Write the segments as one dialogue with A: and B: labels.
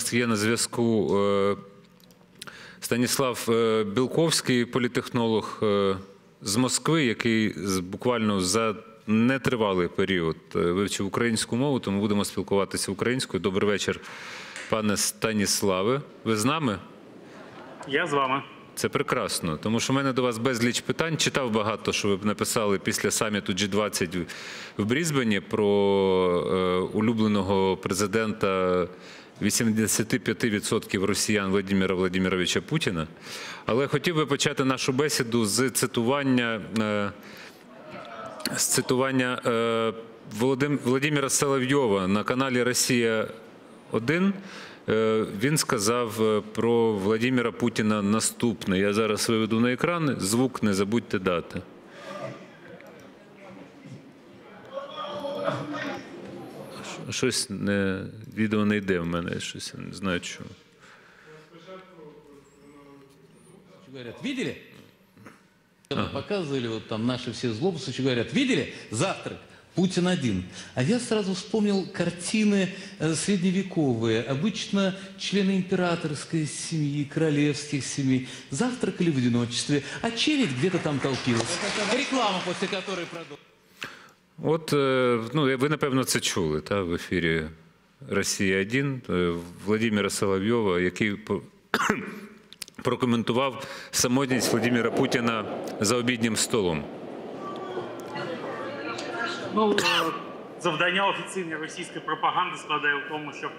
A: нас є на зв'язку е, Станіслав е, Білковський, політехнолог е, з Москви, який буквально за нетривалий період вивчив українську мову, тому будемо спілкуватися українською. Добрий вечір, пане Станіславе. Ви з нами?
B: Я з вами.
A: Це прекрасно, тому що в мене до вас безліч питань. Читав багато, що ви б написали після саміту G20 в- Брізбені про улюбленого президента 85% росіян Владимира Владимировича Путіна. Але хотів би почати нашу бесіду з цитування. Е, з цитування е, Володимира Соловйова на каналі Росія 1 е, він сказав про Владимира Путіна наступне. Я зараз виведу на екран. Звук не забудьте дати. Щось не, відео не йде в мене, щось я не знаю чого.
C: говорят, видели? Показывали вот там наши все злобствующие, говорят, видели? Завтрак. Путин один. А я сразу вспомнил картины э, средневековые. Обычно члены императорской семьи, королевских семей завтракали в одиночестве, а челядь где-то там толпилась. Реклама, после которой продолжим.
A: От е, ну, ви напевно це чули та, в ефірі Росія 1 е, Владимира Соловйова, який прокоментував самотність Владимира Путіна за обіднім столом.
B: Ну, е, завдання офіційної російської пропаганди складає в тому, щоб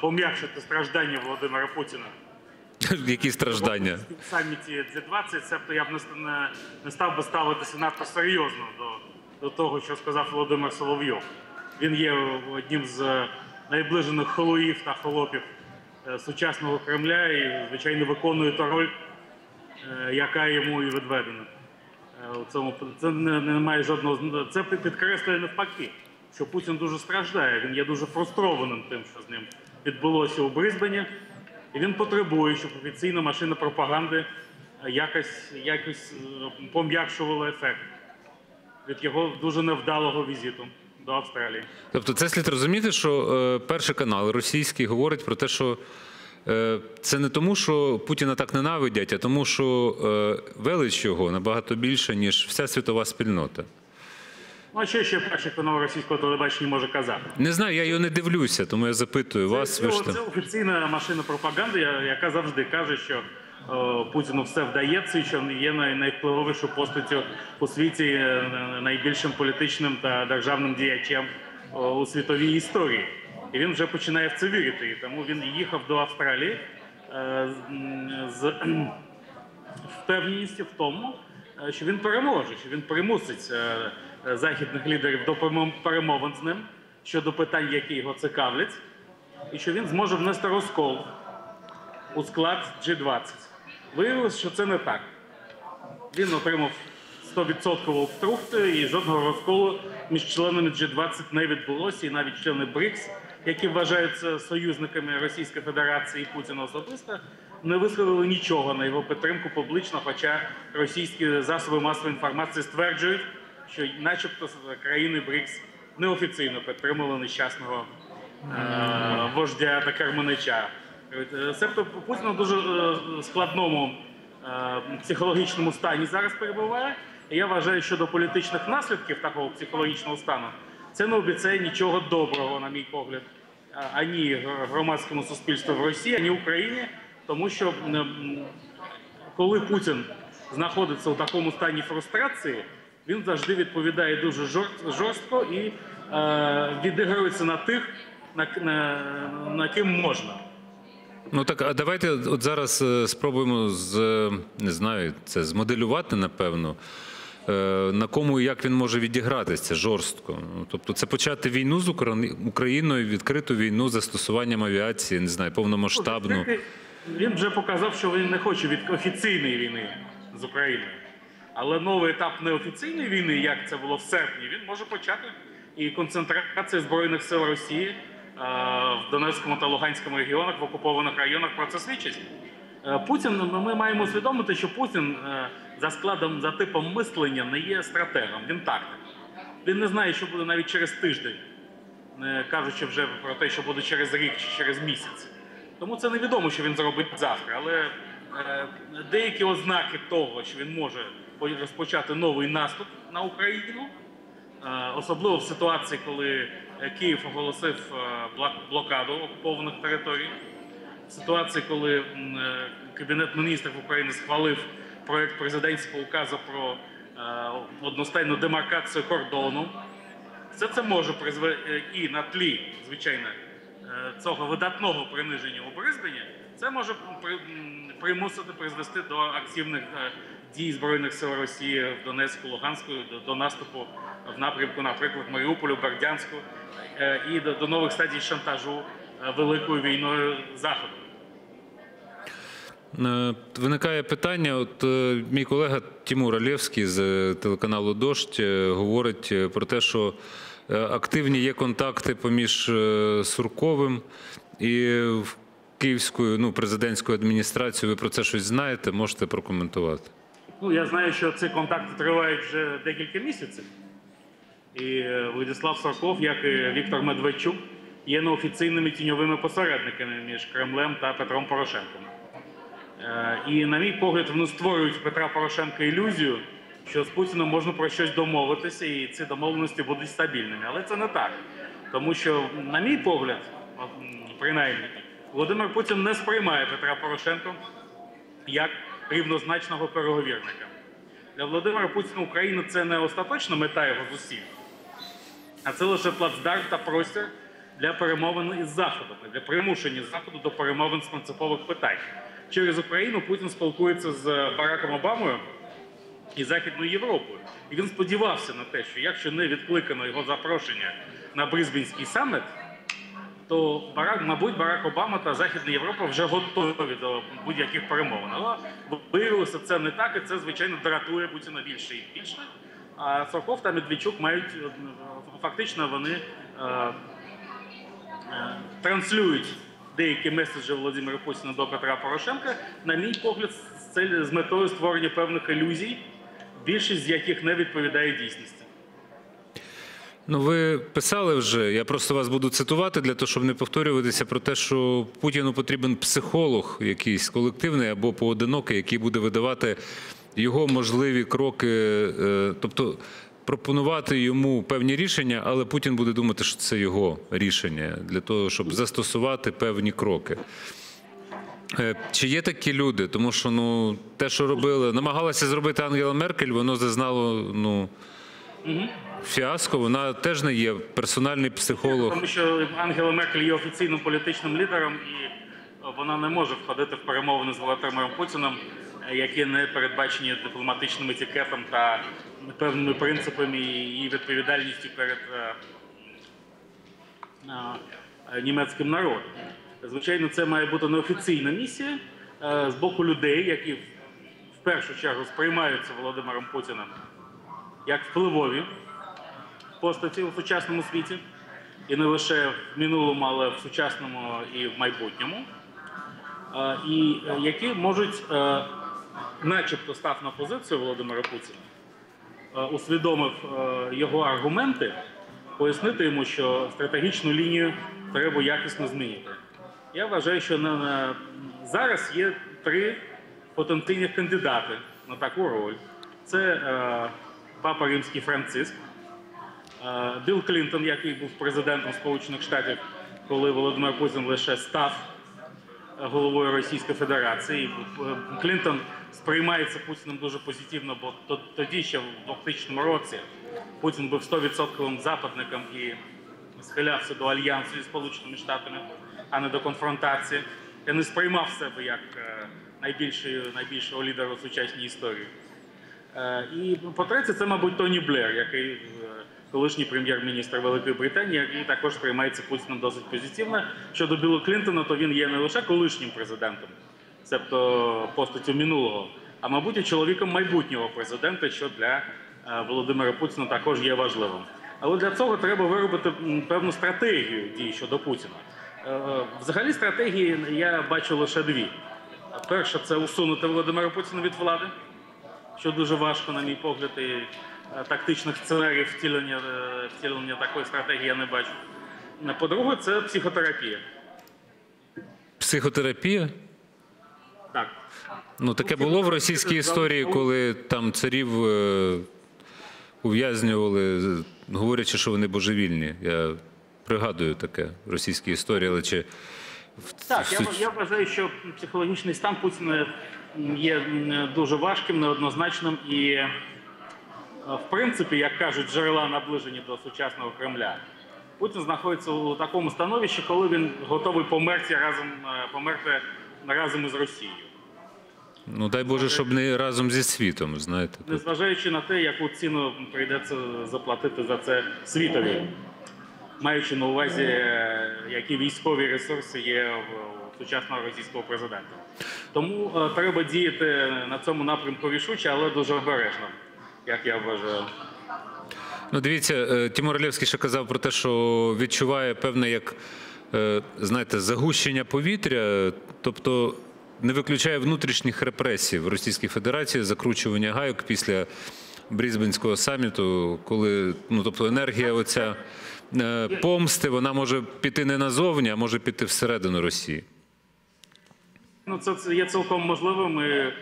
B: пом'якшити страждання Володимира Путіна.
A: Які страждання?
B: В саміті G20, себто я б не став би ставитися надто серйозно до, до того, що сказав Володимир Соловйов. Він є одним з е, найближених холоїв та холопів е, сучасного Кремля і, звичайно, виконує ту роль, е, яка йому і відведена. Це не, не має жодного це підкреслює навпаки, що Путін дуже страждає. Він є дуже фрустрованим тим, що з ним відбулося у Брисбені, і він потребує, щоб офіційна машина пропаганди якось, якось пом'якшувала ефект від його дуже невдалого візиту до Австралії.
A: Тобто, це слід розуміти, що е, перший канал російський говорить про те, що е, це не тому, що Путіна так ненавидять, а тому, що е, велич його набагато більше, ніж вся світова спільнота.
B: Ну а що ще перший канал російського телебачення може казати?
A: Не знаю, я його не дивлюся, тому я запитую вас.
B: Це,
A: Ви
B: це, офіційна машина пропаганди, яка завжди каже, що Путіну все вдається, і що є най, найвпливовішою постаттю у світі, е, найбільшим політичним та державним діячем е, у світовій історії. І він вже починає в це вірити. І тому він їхав до Австралії е, з- впевненістю в тому, е, що він переможе, що він примусить е, е, західних лідерів до перемо- перемовин з ним щодо питань, які його цікавлять, і що він зможе внести розкол у склад G20. Виявилось, що це не так. Він отримав 100% обструкцію і жодного розколу між членами G20 не відбулося, і навіть члени БРИКС, які вважаються союзниками Російської Федерації і Путіна особисто, не висловили нічого на його підтримку публічно, хоча російські засоби масової інформації стверджують, що начебто країни БРИКС неофіційно підтримали нещасного е, вождя та керманича. Е, Себто Путін у дуже е, складному е, психологічному стані зараз перебуває. Я вважаю, що до політичних наслідків такого психологічного стану це не обіцяє нічого доброго, на мій погляд, ані громадському суспільству в Росії, ані в Україні, тому що коли Путін знаходиться у такому стані фрустрації, він завжди відповідає дуже жорстко і відігрується на тих, на, на, на ким можна.
A: Ну так, а давайте от зараз е, спробуємо з е, не знаю, це змоделювати, напевно. е, На кому і як він може відігратися жорстко. Ну, Тобто, це почати війну з Україною, відкриту війну з застосуванням авіації, не знаю, повномасштабну.
B: Він вже показав, що він не хоче від офіційної війни з Україною. Але новий етап неофіційної війни, як це було в серпні, він може почати. І концентрація Збройних сил Росії в Донецькому та Луганському регіонах, в окупованих районах про це свідчить. Е, Путін, ну, ми маємо усвідомити, що Путін е, за складом, за типом мислення не є стратегом, він тактик. Він не знає, що буде навіть через тиждень, кажучи вже про те, що буде через рік чи через місяць. Тому це невідомо, що він зробить завтра. Але е, деякі ознаки того, що він може розпочати новий наступ на Україну, е, особливо в ситуації, коли е, Київ оголосив е, блокаду окупованих територій, ситуації, коли е, Кабінет міністрів України схвалив проект президентського указу про е, одностайну демаркацію кордону. Все це може призвести і на тлі, звичайно, е, цього видатного приниження у Брисбені, це може примусити призвести до активних е, дій Збройних сил Росії в Донецьку, Луганську, до, наступу в напрямку, наприклад, Маріуполю, Бердянську е, і до, нових стадій шантажу е, великою війною Заходу.
A: Е, Виникає питання. От е, мій колега Тимур Алєвський з е, телеканалу Дождь е, говорить е, про те, що е, активні є контакти поміж е, Сурковим і Київською ну, президентською адміністрацією. Ви про це щось знаєте? Можете прокоментувати.
B: Ну, я знаю, що ці контакти тривають вже декілька місяців. І Владислав Сорков, як і Віктор Медведчук, є неофіційними тіньовими посередниками між Кремлем та Петром Порошенком. Е, І, на мій погляд, вони створюють Петра Порошенка ілюзію, що з Путіним можна про щось домовитися, і ці домовленості будуть стабільними. Але це не так. Тому що, на мій погляд, принаймні, Володимир Путін не сприймає Петра Порошенка як рівнозначного переговірника. Для Володимира Путіна Україна це не остаточна мета його зусиль, а це лише плацдарм та простір для перемовин із Заходом, для примушення Заходу до перемовин з принципових питань. Через Україну Путін спілкується з Бараком Обамою і Західною Європою. І він сподівався на те, що якщо не відкликано його запрошення на Брисбенський саміт, то Барак, мабуть, Барак Обама та Західна Європа вже готові до будь-яких перемовин. Але виявилося це не так, і це звичайно дратує Путіна більше і більше. А Сорков та Медведчук мають е, фактично вони е, е, транслюють деякі меседжі Володимира Путіна до Петра Порошенка, на мій погляд, з метою створення певних ілюзій, більшість з яких не відповідає дійсності.
A: Ну, ви писали вже, я просто вас буду цитувати для того, щоб не повторюватися про те, що Путіну потрібен психолог якийсь колективний або поодинокий, який буде видавати його можливі кроки, е, тобто пропонувати йому певні рішення, але Путін буде думати, що це його рішення для того, щоб застосувати певні кроки. Е, Чи є такі люди? Тому що ну, те, що робили, намагалася зробити Ангела Меркель, воно зазнало ну, фіаско. Вона теж не є персональний психолог.
B: Тому що Ангела Меркель є офіційним політичним лідером, і е, вона не може входити в перемовини з Володимиром Путіним, які не передбачені дипломатичним етикетом та певними принципами і відповідальністю перед е, е, німецьким народом. Звичайно, це має бути неофіційна місія е, з боку людей, які в першу чергу сприймаються Володимиром Путіним як впливові постаті у сучасному світі, і не лише в минулому, але в сучасному і в майбутньому, і які можуть, начебто, став на позицію Володимира Путіна, е, усвідомив е, його аргументи, пояснити йому, що стратегічну лінію треба якісно змінити. Я вважаю, що зараз є три потенційних кандидати на таку роль. Це е, папа Римський Франциск, Е, Білл Клінтон, який був президентом Сполучених Штатів, коли Володимир Путін лише став головою Російської Федерації. Клінтон сприймається Путіним дуже позитивно, бо тоді ще в 2000 році Путін був 100% западником і схилявся до альянсу зі Сполученими Штатами, а не до конфронтації. Я не сприймав себе як е, найбільшого, лідера у сучасній історії. Е, І по-третє, це, мабуть, Тоні Блер, який е, колишній прем'єр-міністр Великої Британії, який також сприймається Путіним досить позитивно. Щодо Білла Клінтона, то він є не лише колишнім президентом, цебто постаттю минулого, а мабуть і чоловіком майбутнього президента, що для е, Володимира Путіна також є важливим. Але для цього треба виробити певну стратегію дій щодо Путіна. Е, Взагалі стратегії я бачу лише дві. Перша це усунути Володимира Путіна від влади що дуже важко, на мій погляд, і е, тактичних сценаріїв втілення, е, втілення такої стратегії я не бачу. Е, По-друге, це психотерапія.
A: Психотерапія? Ну, таке було в російській історії, коли там царів е, ув'язнювали, говорячи, що вони божевільні. Я пригадую таке в російській історії, але чи
B: Так, я, я вважаю, що психологічний стан Путіна є дуже важким, неоднозначним і, е, в принципі, як кажуть, джерела наближені до сучасного Кремля. Путін знаходиться у такому становищі, коли він готовий померти разом, е, померти разом із Росією.
A: Ну дай Боже, щоб не разом зі світом, знаєте.
B: Незважаючи на те, яку ціну прийдеться заплатити за це світові, маючи на увазі, е, які військові ресурси є в сучасного російського президента. Тому е, треба діяти на цьому напрямку рішуче, але дуже обережно, як я вважаю.
A: Ну, дивіться, е, Тимур Олєвський ще казав про те, що відчуває певне, як знаєте, загущення повітря, тобто не виключає внутрішніх репресій в Російській Федерації, закручування гайок після Брізбенського саміту, коли ну, тобто енергія оця е, помсти, вона може піти не назовні, а може піти всередину Росії.
B: Ну, це, є цілком можливим. І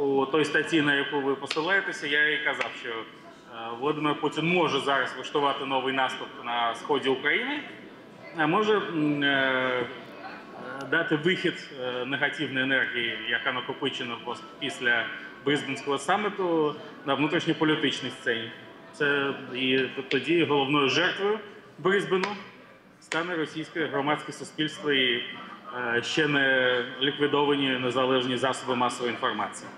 B: у той статті, на яку ви посилаєтеся, я і казав, що е, Володимир Путін може зараз влаштувати новий наступ на сході України, а може е, дати вихід е, негативної енергії, яка накопичена після Брисбенського саміту на внутрішньополітичній сцені. Це і тоді головною жертвою Брисбену стане російське громадське суспільство і е, ще не ліквідовані незалежні засоби масової інформації.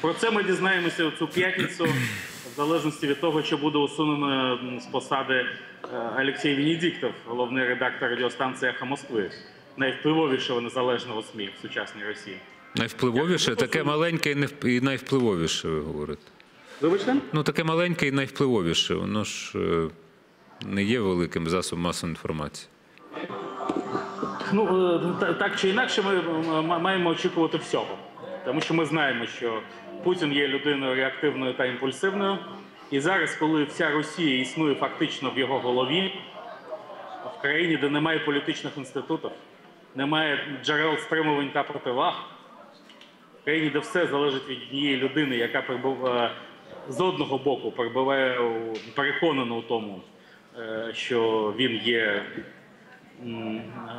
B: Про це ми дізнаємося у цю п'ятницю, в залежності від того, чи буде усунено з посади е, Олексій Венедіктов, головний редактор радіостанції «Эхо Москви, найвпливовішого незалежного СМІ в сучасній Росії.
A: Найвпливовіше, таке маленьке і невп- і найвпливовіше, ви говорите.
B: Вибачте?
A: Ну, таке маленьке і найвпливовіше. Воно ж е, не є великим засобом масової інформації.
B: Ну е, та- так чи інакше, ми м- м- маємо очікувати всього, тому що ми знаємо, що Путін є людиною реактивною та імпульсивною. І зараз, коли вся Росія існує фактично в його голові, в країні, де немає політичних інститутів, немає джерел стримувань та противаг, в країні, де все залежить від однієї людини, яка перебуває з одного боку, перебуває переконана у тому, е, що він є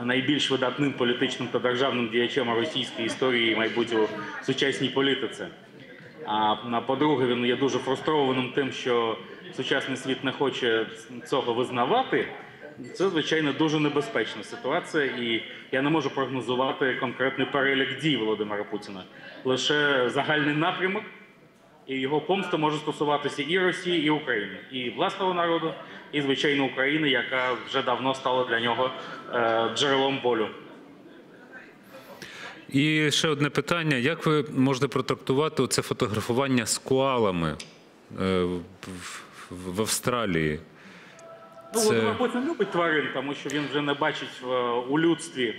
B: найбільш видатним політичним та державним діячем російської історії і мабуть сучасній політиці. А по-друге, він є дуже фрустрованим тим, що сучасний світ не хоче цього визнавати. Це звичайно дуже небезпечна ситуація, і я не можу прогнозувати конкретний перелік дій Володимира Путіна. Лише загальний напрямок, і його помста може стосуватися і Росії, і України, і власного народу, і звичайно України, яка вже давно стала для нього е, джерелом болю.
A: І ще одне питання: як ви можете протрактувати це фотографування з коалами е, в, Австралії?
B: Ну,
A: Це-
B: Володимир любить тварин, тому що він вже не бачить е, у людстві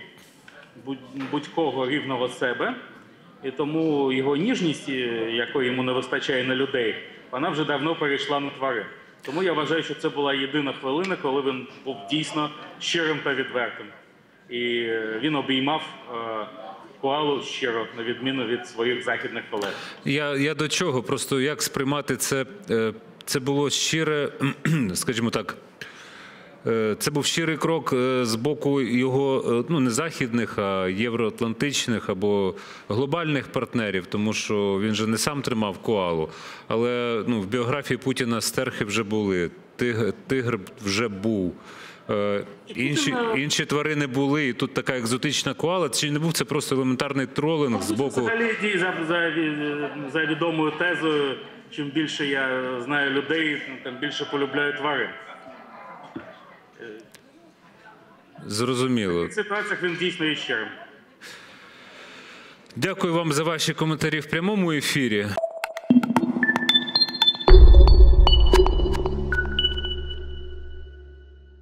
B: будь- будь-кого рівного себе. І тому його ніжність, е, якої йому не вистачає на людей, вона вже давно перейшла на тварин. Тому я вважаю, що це була єдина хвилина, коли він був дійсно щирим та відвертим. І е, він обіймав е, коалу щиро, на відміну від своїх західних колег.
A: Я, я до чого? Просто як сприймати це? Е, Це було щире, скажімо так. Е, Це був щирий крок е, з боку його е, ну не західних, а євроатлантичних або глобальних партнерів, тому що він же не сам тримав коалу. Але ну, в біографії Путіна стерхи вже були, тигр, тигр вже був. Інші, інші тварини були, і тут така екзотична коала. Чи не був це просто елементарний тролинг з боку?
B: Взагалі дій за, за, за відомою тезою, чим більше я знаю людей, тим більше полюбляю тварин.
A: Зрозуміло.
B: В ситуаціях він дійсно є щирим.
A: Дякую вам за ваші коментарі в прямому ефірі.